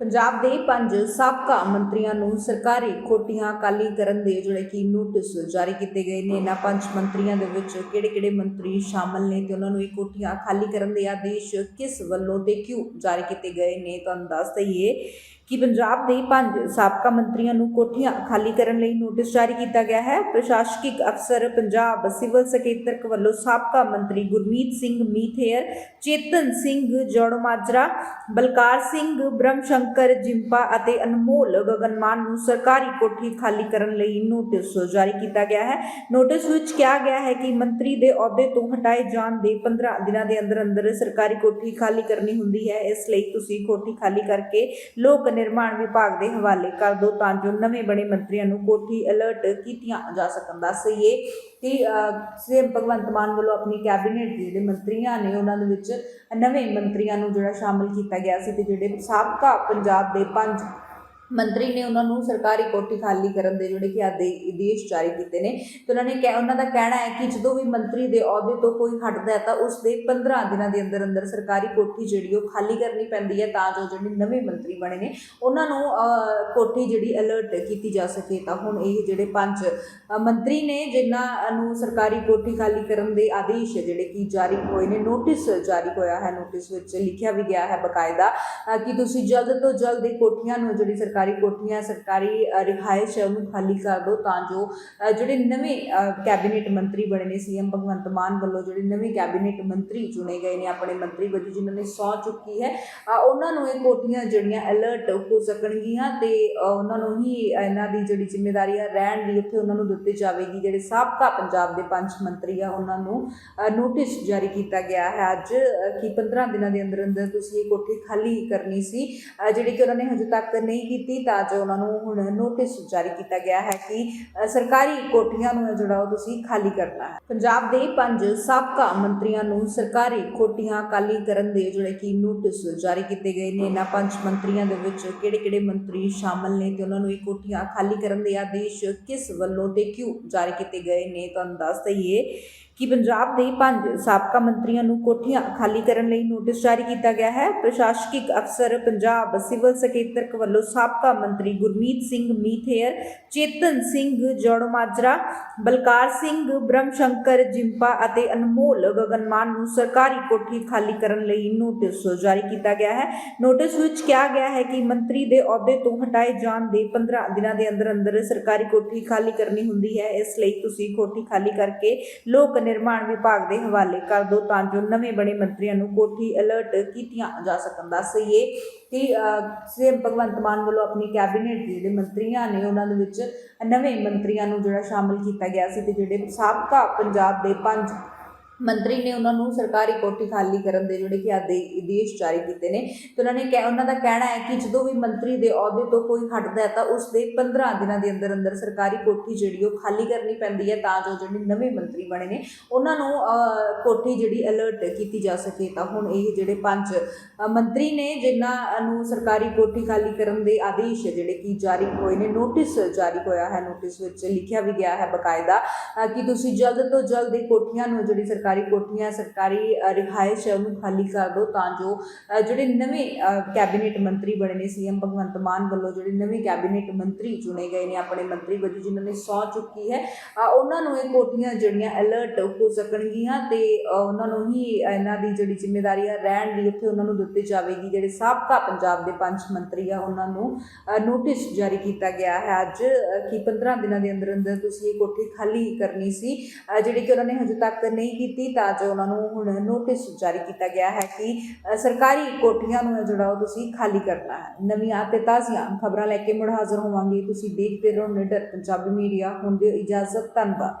ਪੰਜਾਬ ਦੇ ਪੰਜ ਸਾਬਕਾ ਮੰਤਰੀਆਂ ਨੂੰ ਸਰਕਾਰੀ ਖੋਟੀਆਂ ਖਾਲੀ ਕਰਨ ਦੇ ਜਿਹੜੇ ਕਿ ਨੋਟਿਸ ਜਾਰੀ ਕੀਤੇ ਗਏ ਨੇ, ਇਹਨਾਂ ਪੰਜ ਮੰਤਰੀਆਂ ਦੇ ਵਿੱਚ ਕਿਹੜੇ-ਕਿਹੜੇ ਮੰਤਰੀ ਸ਼ਾਮਲ ਨੇ ਤੇ ਉਹਨਾਂ ਨੂੰ ਇਹ ਕੋਠੀਆਂ ਖਾਲੀ ਕਰਨ ਦੇ ਆਦੇਸ਼ ਕਿਸ ਵੱਲੋਂ ਤੇ ਕਿਉਂ ਜਾਰੀ ਕੀਤੇ ਗਏ ਨੇ, ਤੁਹਾਨੂੰ ਦੱਸ ਦਈਏ ਕਿ ਪੰਜਾਬ ਦੇ ਪੰਜ ਸਾਬਕਾ ਮੰਤਰੀਆਂ ਨੂੰ ਕੋਠੀਆਂ ਖਾਲੀ ਕਰਨ ਲਈ ਨੋਟਿਸ ਜਾਰੀ ਕੀਤਾ ਗਿਆ ਹੈ? ਪ੍ਰਸ਼ਾਸਕਿਕ ਅਫਸਰ, ਪੰਜਾਬ ਸਿਵਲ ਸਕੱਤਰਕ ਵੱਲੋਂ ਸਾਬਕਾ ਮੰਤਰੀ ਗੁਰਮੀਤ ਸਿੰਘ ਮੀਥੇਰ ਚੇਤਨ ਸਿੰਘ ਜੋੜਮਾਜਰਾ, ਬਲਕਾਰ ਸਿੰਘ ਬ੍ਰਹਮਸ਼ੰਕਰ ਜਿੰਪਾ ਅਤੇ ਅਨਮੋਲ ਗਗਨਮਾਨ ਨੂੰ ਸਰਕਾਰੀ ਕੋਠੀ ਖਾਲੀ ਕਰਨ ਲਈ ਨੋਟਿਸ ਜਾਰੀ ਕੀਤਾ ਗਿਆ ਹੈ। ਨੋਟਿਸ ਵਿੱਚ ਕਿਹਾ ਗਿਆ ਹੈ ਕਿ ਮੰਤਰੀ ਦੇ ਅਹੁਦੇ ਤੋਂ ਹਟਾਏ ਜਾਣ ਦੇ 15 ਦਿਨਾਂ ਦੇ ਅੰਦਰ ਅੰਦਰ ਸਰਕਾਰੀ ਕੋਠੀ ਖਾਲੀ ਕਰਨੀ ਹੁੰਦੀ ਹੈ। ਇਸ ਲਈ ਤੁਸੀਂ ਕੋਠੀ ਖਾਲੀ ਕਰਕੇ ਲੋਕ ਨਿਰਮਾਣ ਵਿਭਾਗ ਦੇ ਹਵਾਲੇ ਕਰ ਦਿਓ ਤਾਂ ਜੋ ਨਵੇਂ ਬਣੇ ਮੰਤਰੀਆਂ ਨੂੰ ਕੋਠੀ ਅਲਰਟ ਕੀਤੀਆਂ ਜਾ ਸਕਣ। ਦੱਸ ਦਈਏ ਕਿ ਸੀਐਮ ਭਗਵੰਤ ਮਾਨ ਵੱਲੋਂ ਆਪਣੀ ਕੈਬਨਿਟ ਦੇ ਜਿਹੜੇ ਮੰਤਰੀਆਂ ਨੇ ਉਹਨਾਂ ਦੇ ਵਿੱਚ ਨਵੇਂ ਮੰਤਰੀਆਂ ਨੂੰ ਜਿਹੜਾ ਸ਼ਾਮਲ ਕੀਤਾ ਗਿਆ ਸੀ ਤੇ ਜਿਹੜੇ ਸਾਬਕਾ ਪੰਜਾਬ ਦੇ ਪੰਜ ਮੰਤਰੀ ਨੇ ਉਹਨਾਂ ਨੂੰ ਸਰਕਾਰੀ ਕੋਠੀ ਖਾਲੀ ਕਰਨ ਦੇ ਜਿਹੜੇ ਕਿ ਆਦੇ ਆਦੇਸ਼ ਜਾਰੀ ਕੀਤੇ ਨੇ ਤੇ ਉਹਨਾਂ ਨੇ ਕਹਿ ਉਹਨਾਂ ਦਾ ਕਹਿਣਾ ਹੈ ਕਿ ਜਦੋਂ ਵੀ ਮੰਤਰੀ ਦੇ ਅਹੁਦੇ ਤੋਂ ਕੋਈ ਹਟਦਾ ਹੈ ਤਾਂ ਉਸ ਦੇ 15 ਦਿਨਾਂ ਦੇ ਅੰਦਰ ਅੰਦਰ ਸਰਕਾਰੀ ਕੋਠੀ ਜਿਹੜੀ ਉਹ ਖਾਲੀ ਕਰਨੀ ਪੈਂਦੀ ਹੈ ਤਾਂ ਜੋ ਜਿਹੜੇ ਨਵੇਂ ਮੰਤਰੀ ਬਣੇ ਨੇ, ਉਹਨਾਂ ਨੂੰ ਕੋਠੀ ਜਿਹੜੀ ਅਲਰਟ ਕੀਤੀ ਜਾ ਸਕੇ ਤਾਂ ਹੁਣ ਇਹ ਜਿਹੜੇ ਪੰਜ ਮੰਤਰੀ ਨੇ ਜਿਨ੍ਹਾਂ ਨੂੰ ਸਰਕਾਰੀ ਕੋਠੀ ਖਾਲੀ ਕਰਨ ਦੇ ਆਦੇਸ਼ ਜਿਹੜੇ ਕਿ ਜਾਰੀ ਹੋਏ ਨੇ ਨੋਟਿਸ ਜਾਰੀ ਹੋਇਆ ਹੈ ਨੋਟਿਸ ਵਿੱਚ ਲਿਖਿਆ ਵੀ ਗਿਆ ਹੈ ਬਕਾਇਦਾ ਕਿ ਤੁਸੀਂ ਜਲਦ ਤੋਂ ਜਲਦ ਇਹ ਕੋਠੀਆਂ ਨੂੰ ਜਿਹੜੀ ਸਰਕਾਰੀ ਸਰਕਾਰੀ ਕੋਠੀਆਂ, ਸਰਕਾਰੀ ਰਿਹਾਇਸ਼ ਹੈ ਉਹਨੂੰ ਖਾਲੀ ਕਰ ਦਿਓ ਤਾਂ ਜੋ ਜਿਹੜੇ ਨਵੇਂ ਕੈਬਨਿਟ ਮੰਤਰੀ ਬਣੇ ਨੇ ਸੀਐਮ ਭਗਵੰਤ ਮਾਨ ਵੱਲੋਂ ਜਿਹੜੇ ਨਵੇਂ ਕੈਬਨਿਟ ਮੰਤਰੀ ਚੁਣੇ ਗਏ ਨੇ, ਆਪਣੇ ਮੰਤਰੀ ਵਜੋਂ ਜਿਨ੍ਹਾਂ ਨੇ ਸਹੁੰ ਚੁੱਕੀ ਹੈ ਉਹਨਾਂ ਨੂੰ ਇਹ ਕੋਠੀਆਂ ਜਿਹੜੀਆਂ ਅਲਰਟ ਹੋ ਸਕਣਗੀਆਂ ਤੇ ਉਹਨਾਂ ਨੂੰ ਹੀ ਇਹਨਾਂ ਦੀ ਜਿਹੜੀ ਜ਼ਿੰਮੇਵਾਰੀ ਹੈ ਰਹਿਣ ਦੀ ਉੱਥੇ ਉਹਨਾਂ ਨੂੰ ਦਿੱਤੀ ਜਾਵੇਗੀ। ਜਿਹੜੇ ਸਾਬਕਾ ਪੰਜਾਬ ਦੇ ਪੰਜ ਮੰਤਰੀ ਆ, ਉਹਨਾਂ ਨੂੰ ਨੋਟਿਸ ਜਾਰੀ ਕੀਤਾ ਗਿਆ ਹੈ ਅੱਜ ਕਿ 15 ਦਿਨਾਂ ਦੇ ਅੰਦਰ ਅੰਦਰ ਤੁਸੀਂ ਇਹ ਕੋਠੀ ਖਾਲੀ ਕਰਨੀ ਸੀ ਜਿਹੜੀ ਕਿ ਉਹਨਾਂ ਨੇ ਹਜੇ ਤੱਕ ਨਹੀਂ ਕੀਤੀ। ਤਾਂ ਜੋ ਉਹਨਾਂ ਨੂੰ ਹੁਣ ਨੋਟਿਸ ਜਾਰੀ ਕੀਤਾ ਗਿਆ ਹੈ ਕਿ ਸਰਕਾਰੀ ਕੋਠੀਆਂ ਨੂੰ ਹੈ ਜਿਹੜਾ ਉਹ ਤੁਸੀਂ ਖਾਲੀ ਕਰਨਾ ਹੈ। ਪੰਜਾਬ ਦੇ ਪੰਜ ਸਾਬਕਾ ਮੰਤਰੀਆਂ ਨੂੰ ਸਰਕਾਰੀ ਕੋਠੀਆਂ ਖਾਲੀ ਕਰਨ ਦੇ ਜਿਹੜੇ ਕਿ ਨੋਟਿਸ ਜਾਰੀ ਕੀਤੇ ਗਏ ਨੇ, ਇਹਨਾਂ ਪੰਜ ਮੰਤਰੀਆਂ ਦੇ ਵਿੱਚ ਕਿਹੜੇ-ਕਿਹੜੇ ਮੰਤਰੀ ਸ਼ਾਮਲ ਨੇ ਤੇ ਉਹਨਾਂ ਨੂੰ ਇਹ ਕੋਠੀਆਂ ਖਾਲੀ ਕਰਨ ਦੇ ਆਦੇਸ਼ ਕਿਸ ਵੱਲੋਂ ਤੇ ਕਿਉਂ ਜਾਰੀ ਕੀਤੇ ਗਏ ਨੇ, ਤੁਹਾਨੂੰ ਦੱਸ ਦਈਏ ਕਿ ਪੰਜਾਬ ਦੇ ਪੰਜ ਸਾਬਕਾ ਮੰਤਰੀਆਂ ਨੂੰ ਕੋਠੀਆਂ ਖਾਲੀ ਕਰਨ ਲਈ ਨੋਟਿਸ ਜਾਰੀ ਕੀਤਾ ਗਿਆ ਹੈ। ਪ੍ਰਸ਼ਾਸਕਿਕ ਅਫਸਰ, ਪੰਜਾਬ ਸਿਵਲ ਸਕੱਤਰਕ ਵੱਲੋਂ ਸਾਬਕਾ ਮੰਤਰੀ ਗੁਰਮੀਤ ਸਿੰਘ ਮੀਥੇਰ ਚੇਤਨ ਸਿੰਘ ਜੋੜਮਾਜਰਾ ਬਲਕਾਰ ਸਿੰਘ, ਬ੍ਰਹਮਸ਼ੰਕਰ, ਜਿੰਪਾ ਅਤੇ ਅਨਮੋਲ ਗਗਨਮਾਨ ਨੂੰ ਸਰਕਾਰੀ ਕੋਠੀ ਖਾਲੀ ਕਰਨ ਲਈ ਨੋਟਿਸ ਜਾਰੀ ਕੀਤਾ ਗਿਆ ਹੈ। ਨੋਟਿਸ ਵਿੱਚ ਕਿਹਾ ਗਿਆ ਹੈ ਕਿ ਮੰਤਰੀ ਦੇ ਅਹੁਦੇ ਤੋਂ ਹਟਾਏ ਜਾਣ ਦੇ 15 ਦਿਨਾਂ ਦੇ ਅੰਦਰ ਅੰਦਰ ਸਰਕਾਰੀ ਕੋਠੀ ਖਾਲੀ ਕਰਨੀ ਹੁੰਦੀ ਹੈ। ਇਸ ਲਈ ਤੁਸੀਂ ਕੋਠੀ ਖਾਲੀ ਕਰਕੇ ਲੋਕ ਨਿਰਮਾਣ ਵਿਭਾਗ ਦੇ ਹਵਾਲੇ ਕਰ ਦਿਓ ਤਾਂ ਜੋ ਨਵੇਂ ਬਣੇ ਮੰਤਰੀਆਂ ਨੂੰ ਕੋਠੀ ਅਲਰਟ ਕੀਤੀਆਂ ਜਾ ਸਕਣ। ਦੱਸ ਦਈਏ ਕਿ ਸੀਐਮ ਭਗਵੰਤ ਮਾਨ ਵੱਲੋਂ ਆਪਣੀ ਕੈਬਨਿਟ ਦੇ ਜਿਹੜੇ ਮੰਤਰੀਆਂ ਨੇ ਉਹਨਾਂ ਦੇ ਵਿੱਚ ਨਵੇਂ ਮੰਤਰੀਆਂ ਨੂੰ ਜਿਹੜਾ ਸ਼ਾਮਲ ਕੀਤਾ ਗਿਆ ਸੀ ਤੇ ਜਿਹੜੇ ਸਾਬਕਾ ਪੰਜਾਬ ਦੇ ਪੰਜ ਮੰਤਰੀ ਨੇ ਉਹਨਾਂ ਨੂੰ ਸਰਕਾਰੀ ਕੋਠੀ ਖਾਲੀ ਕਰਨ ਦੇ ਜਿਹੜੇ ਕਿ ਆਦੇ ਆਦੇਸ਼ ਜਾਰੀ ਕੀਤੇ ਨੇ ਤੇ ਉਹਨਾਂ ਨੇ ਕਹਿ, ਉਹਨਾਂ ਦਾ ਕਹਿਣਾ ਹੈ ਕਿ ਜਦੋਂ ਵੀ ਮੰਤਰੀ ਦੇ ਅਹੁਦੇ ਤੋਂ ਕੋਈ ਹਟਦਾ ਹੈ ਤਾਂ ਉਸ ਦੇ 15 ਦਿਨਾਂ ਦੇ ਅੰਦਰ ਅੰਦਰ ਸਰਕਾਰੀ ਕੋਠੀ ਜਿਹੜੀ ਉਹ ਖਾਲੀ ਕਰਨੀ ਪੈਂਦੀ ਹੈ ਤਾਂ ਜੋ ਜਿਹੜੇ ਨਵੇਂ ਮੰਤਰੀ ਬਣੇ ਨੇ, ਉਹਨਾਂ ਨੂੰ ਕੋਠੀ ਜਿਹੜੀ ਅਲਰਟ ਕੀਤੀ ਜਾ ਸਕੇ ਤਾਂ ਹੁਣ ਇਹ ਜਿਹੜੇ ਪੰਜ ਮੰਤਰੀ ਨੇ ਜਿਨ੍ਹਾਂ ਨੂੰ ਸਰਕਾਰੀ ਕੋਠੀ ਖਾਲੀ ਕਰਨ ਦੇ ਆਦੇਸ਼ ਜਿਹੜੇ ਕਿ ਜਾਰੀ ਹੋਏ ਨੇ ਨੋਟਿਸ ਜਾਰੀ ਹੋਇਆ ਹੈ ਨੋਟਿਸ ਵਿੱਚ ਲਿਖਿਆ ਵੀ ਗਿਆ ਹੈ ਬਕਾਇਦਾ ਕਿ ਤੁਸੀਂ ਜਲਦ ਤੋਂ ਜਲਦ ਇਹ ਕੋਠੀਆਂ ਨੂੰ ਜਿਹੜੀ ਸਰਕਾਰੀ ਸਰਕਾਰੀ ਕੋਠੀਆਂ, ਸਰਕਾਰੀ ਰਿਹਾਇਸ਼ ਹੈ ਉਹਨੂੰ ਖਾਲੀ ਕਰ ਦਿਓ ਤਾਂ ਜੋ ਜਿਹੜੇ ਨਵੇਂ ਕੈਬਨਿਟ ਮੰਤਰੀ ਬਣੇ ਨੇ ਸੀਐਮ ਭਗਵੰਤ ਮਾਨ ਵੱਲੋਂ ਜਿਹੜੇ ਨਵੇਂ ਕੈਬਨਿਟ ਮੰਤਰੀ ਚੁਣੇ ਗਏ ਨੇ, ਆਪਣੇ ਮੰਤਰੀ ਵਜੋਂ ਜਿਨ੍ਹਾਂ ਨੇ ਸਹੁੰ ਚੁੱਕੀ ਹੈ ਉਹਨਾਂ ਨੂੰ ਇਹ ਕੋਠੀਆਂ ਜਿਹੜੀਆਂ ਅਲਰਟ ਹੋ ਸਕਣਗੀਆਂ ਤੇ ਉਹਨਾਂ ਨੂੰ ਹੀ ਇਹਨਾਂ ਦੀ ਜਿਹੜੀ ਜ਼ਿੰਮੇਵਾਰੀ ਹੈ ਰਹਿਣ ਦੀ ਉੱਥੇ ਉਹਨਾਂ ਨੂੰ ਦਿੱਤੀ ਜਾਵੇਗੀ, ਜਿਹੜੇ ਸਾਬਕਾ ਪੰਜਾਬ ਦੇ ਪੰਜ ਮੰਤਰੀ ਆ, ਉਹਨਾਂ ਨੂੰ ਨੋਟਿਸ ਜਾਰੀ ਕੀਤਾ ਗਿਆ ਹੈ ਅੱਜ ਕਿ 15 ਦਿਨਾਂ ਦੇ ਅੰਦਰ ਅੰਦਰ ਤੁਸੀਂ ਇਹ ਕੋਠੀ ਖਾਲੀ ਕਰਨੀ ਸੀ ਜਿਹੜੀ ਕਿ ਉਹਨਾਂ ਨੇ ਹਜੇ ਤੱਕ ਨਹੀਂ ਕੀਤੀ ਤਾਂ ਜੋ ਉਹਨਾਂ ਨੂੰ ਹੁਣ ਨੋਟਿਸ ਜਾਰੀ ਕੀਤਾ ਗਿਆ ਹੈ ਕਿ ਸਰਕਾਰੀ ਕੋਠੀਆਂ ਨੂੰ ਹੈ ਜਿਹੜਾ ਉਹ ਤੁਸੀਂ ਖਾਲੀ ਕਰਨਾ ਹੈ। ਨਵੀਆਂ ਤੇ ਤਾਜ਼ੀਆਂ ਖਬਰਾਂ ਲੈ ਕੇ ਮੁੜ ਹਾਜ਼ਰ ਹੋਵਾਂਗੇ। ਤੁਸੀਂ ਦੇਖਦੇ ਰਹੋ ਨਿਡਰ, ਪੰਜਾਬੀ ਮੀਡੀਆ, ਹੁਣ ਦਿਓ ਇਜਾਜ਼ਤ, ਧੰਨਵਾਦ।